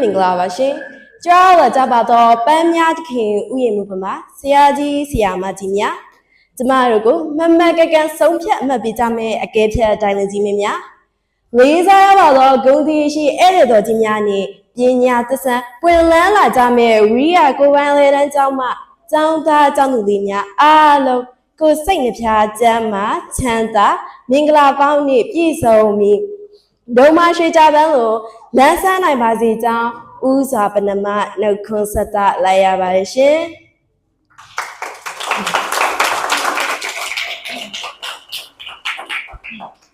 မင်္ဂလာပါရှင်ကျောင်းလာကြပါတော့ပန်းများတခင်ဥယျာဉ်မှုပမာဆရာကြီးဆရာမကြီးများကျမတို့ကိုမမတ်ကကန်ဆုံးဖြတ်အမှတ်ပေးကြမယ်အကဲဖြတ်တိုင်းလကြီးမင်းများလေးစားရပါတော့ဂုဏ်သီးရှိဧည့်သည်တော်ကြီးများနဲ့ပညာသစ္စာပွင့်လန်းလာကြမယ်ဝိရိယကိုယ်ပိုင်လေတန်းကျောင်းမှကျောင်းသားကျောင်းသူလေးများအားလုံးကိုယ်စိတ်နှဖျားချမ်းမှချမ်းသာမင်္ဂလာပေါင်းနဲ့ပြည့်စုံမည် ဒုံမရှိကြပန်းလို့လမ်းဆန်းနိုင်ပါစေကြောင်းဥစွာပနမနှုတ်ခွန်းဆက်တလိုက်ရပါတယ်ရှင်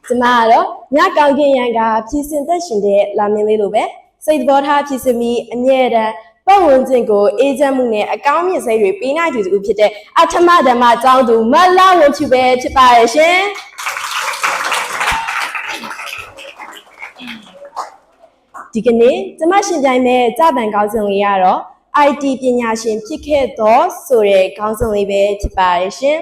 ကျမကတော့ညကောင်းကင်ရံကဖြည့်စင်သက်ရှင်တဲ့လာမင်းလေးလိုပဲစိတ်တော်ထားဖြည့်စင်ပြီးအမြဲတမ်းပတ်ဝန်းကျင်ကိုအေးချမ်းမှုနဲ့အကောင်းမြတ်စိတ်တွေပေးနိုင်သူတူဖြစ်တဲ့အထမဓမ္မအကြောင်းသူမလဝဖြူပဲဖြစ်ပါရဲ့ရှင် ဒီကနေ့ကျမရှင်ပြိုင်မဲ့ကြပန်ကောင်းဆောင်လေးကတော့ IT ပညာရှင်ဖြစ်ခဲ့သောဆိုတဲ့ကောင်းဆောင်လေးပဲဖြစ်ပါတယ်ရှင်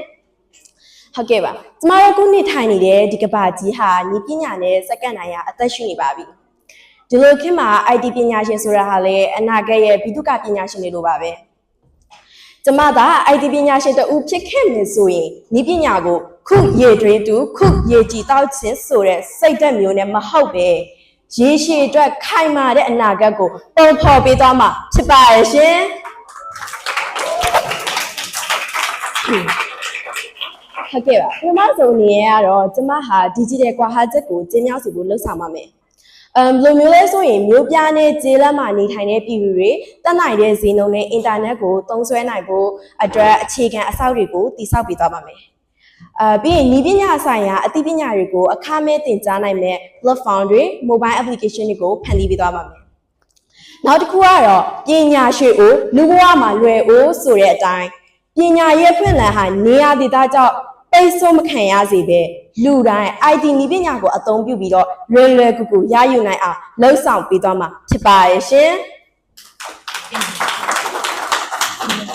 ဟုတ်ကဲ့ပါကျမတို့ခုနှစ်ထိုင်နေတဲ့ဒီကဘာကြီးဟာညီပညာနဲ့စက္ကန့်နိုင်ရအသက်ရှူနေပါပြီဒီလိုခေတ်မှာ IT ပညာရှင်ဆိုတာဟာလေအနာဂတ်ရဲ့ဘိတုကပညာရှင်တွေလိုပါပဲကျမသာ IT ပညာရှင်တူဖြစ်ခဲ့မယ်ဆိုရင်ညီပညာကိုခုရေတွေးတူခုရေကြည်တောက်ခြင်းဆိုတဲ့စိတ်ဓာတ်မျိုးနဲ့မဟုတ်ပဲ ရေရှည်အတွက်ခိုင်မာတဲ့အနာဂတ်ကိုပုံဖော်ပေးသွားမှာဖြစ်ပါရဲ့ရှင်ဟုတ်ကဲ့ပါပထမဆုံးအနေနဲ့ကတော့ကျမဟာ digital ကွာဟာချက်ကိုကျင်းမြောက်စီဖို့လှုပ်ဆောင်ပါမယ်အမ်ဘယ်လိုမျိုးလဲဆိုရင်မျိုးပြားနဲ့ခြေလက်မှာနေထိုင်တဲ့ပြည်သူတွေတက်နိုင်တဲ့ဈေးနှုန်းနဲ့အင်တာနက်ကိုသုံးစွဲနိုင်ဖို့အတွက်အခြေခံအဆောက်တွေကိုတည်ဆောက်ပေးသွားပါမယ် အာပြီးရင်ဤပညာဆိုင်ရာအသိပညာတွေကိုအခမဲ့သင်ကြားနိုင်မဲ့ platform တွေ mobile application တွေကိုဖန်တီးပေးသွားပါမယ်။နောက်တစ်ခုကတော့ပညာရွှေကိုလူဘဝမှာလွယ်အိုးဆိုတဲ့အတိုင်းပညာရဲ့ဖွင့်လန်းဟာနေရာဒေသကြောင့်ပိတ်ဆို့မခံရစေပဲလူတိုင်း IT နည်းပညာကိုအသုံးပြုပြီးတော့လွယ်လွယ်ကူကူရယူနိုင်အောင်လှုပ်ဆောင်ပေးသွားမှာဖြစ်ပါရဲ့ရှင်။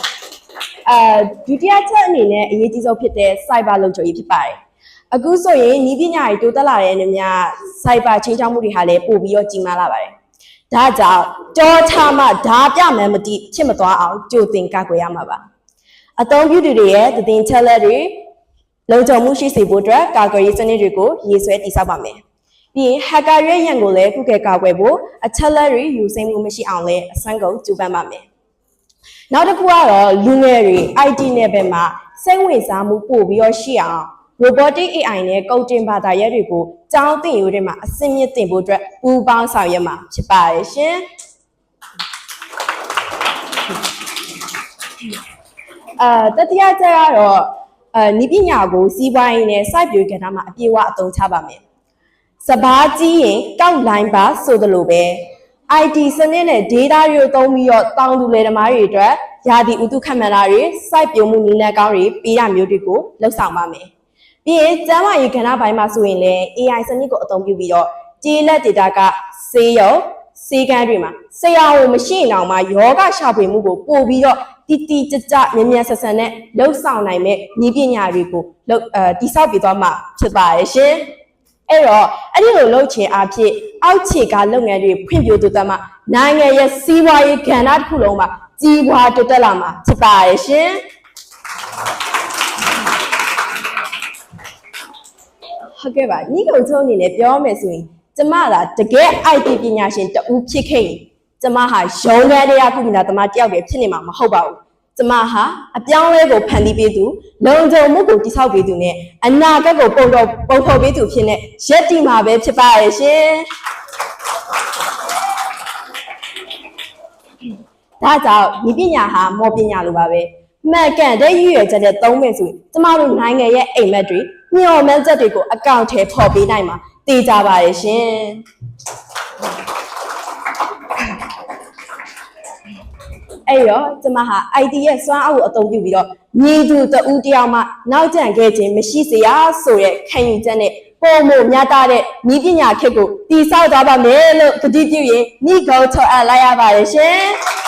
အဲဒုတိယချက်အနေနဲ့အရေးကြီးဆုံးဖြစ်တဲ့ cyber လုံခြုံရေးဖြစ်ပါတယ်။အခုဆိုရင်ဤပညာတွေတိုးတက်လာတဲ့နေမြ cyber ချင်းချောင်းမှုတွေဟာလည်းပို့ပြီးတော့ကြီးမားလာပါတယ်။ဒါကြောင့်ကြောချမှဓာပြမှန်းမတိဖြစ်မသွားအောင်ကြိုတင်ကာကွယ်ရမှာပါ။အသုံးပြုသူတွေရဲ့သတင်းချက်လက်တွေလုံခြုံမှုရှိစေဖို့အတွက်ကာကွယ်ရေးစနစ်တွေကိုရေးဆွဲတည်ဆောက်ပါမယ်။ပြီးရင် hacker ရဲ့ရန်ကိုလည်းခုခေတ်ကာကွယ်ဖို့အချက်လက်တွေယူစိမ့်မှုမရှိအောင်လည်းအစွမ်းကုန်ကြိုးပမ်းပါမယ်။ နောက်တစ်ခုကတော့လူငယ်တွေ IT နယ်ပယ်မှာစိတ်ဝင်စားမှုပို့ပြီးတော့ရှိအောင် robotic AI နဲ့ကုတ်တင်ဘာသာရပ်တွေကိုကြောင်းတင်ရိုးတွေမှာအစင်းမြင့်တင်ဖို့အတွက်ပူးပေါင်းဆောင်ရွက်မှာဖြစ်ပါတယ်ရှင်။အာတတိယချက်ကတော့အာနိပညာကိုစီးပွားရေးနဲ့စိုက်ပျိုးကဏ္ဍမှာအပြည့်အဝအသုံးချပါမယ်။စဘာကြီးရင်ကောက်လိုင်းပါဆိုသလိုပဲ IT စနစ်နဲ့ data တွေသုံးပြီးတော့တောင်သူလယ်သမားတွေအတွက်ယာတီဥတုခန့်မှန်းတာတွေ site ပြုံးမှုနည်းလမ်းကောင်းတွေပေးတာမျိုးတွေကိုလှုပ်ဆောင်ပါမယ်။ပြီးရင်ကျန်းမာရေးကဏ္ဍပိုင်းမှာဆိုရင်လည်း AI စနစ်ကိုအသုံးပြုပြီးတော့ကြေးလက် data ကဆေးရုံဆေးကန်းတွေမှာဆရာဝန်မရှိရင်တောင်မှယောဂရှာဖွေမှုကိုပို့ပြီးတော့တီတီကြကြမြန်မြန်ဆန်ဆန်နဲ့လှုပ်ဆောင်နိုင်မဲ့နည်းပညာတွေကိုအဲတိဆောက်ပြီးတော့မှဖြစ်ပါရဲ့ရှင်။ အဲ့တော့အဲ့ဒီလိုလှုပ်ချင်အဖြစ်အောက်ခြေကလုပ်ငန်းတွေဖွံ့ဖြိုးတိုးတက်မှနိုင်ငံရဲ့စီးပွားရေးကဏ္ဍတစ်ခုလုံးမှာကြီးပွားတိုးတက်လာမှာဖြစ်ပါရဲ့ရှင်။ဟုတ်ကဲ့ပါညီကုံချုံအနေနဲ့ပြောမယ်ဆိုရင်ကျမကတကယ် IT ပညာရှင်တူဖြစ်ခဲ့ရင်ကျမဟာရုံးခန်းတရားကုပ္ပဏာသမားတယောက်ပဲဖြစ်နေမှာမဟုတ်ပါဘူး ကျမဟာအပြောင်းလဲကိုဖန်တီးပေးသူလုံခြုံမှုကိုတိဆောက်ပေးသူနဲ့အနာဂတ်ကိုပုံတော်ပုံဖော်ပေးသူဖြစ်နေရက်တီမှာပဲဖြစ်ပါရဲ့ရှင်ဒါကြောင့်ဒီပညာဟာမော်ပညာလိုပါပဲမှန်ကန်တဲ့ရည်ရွယ်ချက်နဲ့သုံးမယ်ဆိုရင်ကျမတို့နိုင်ငံရဲ့အိမ်မက်တွေမျှော်မှန်းချက်တွေကိုအကောင့်ထဲပေါ်ပေးနိုင်မှာတည်ကြပါရဲ့ရှင် အဲ့တော့ကျမဟာ IT ရဲ့စွမ်းအားကိုအသုံးပြုပြီးတော့ညီသူတဦးတယောက်မှနောက်ကျန်ခဲ့ခြင်းမရှိစေရဆိုတဲ့ခံယူချက်နဲ့ပုံမမြတ်တဲ့ဤပညာခေတ်ကိုတည်ဆောက်သွားပါမယ်လို့ကတိပြုရင်ညီကုန်းထောက်အပ်လိုက်ရပါတယ်ရှင်။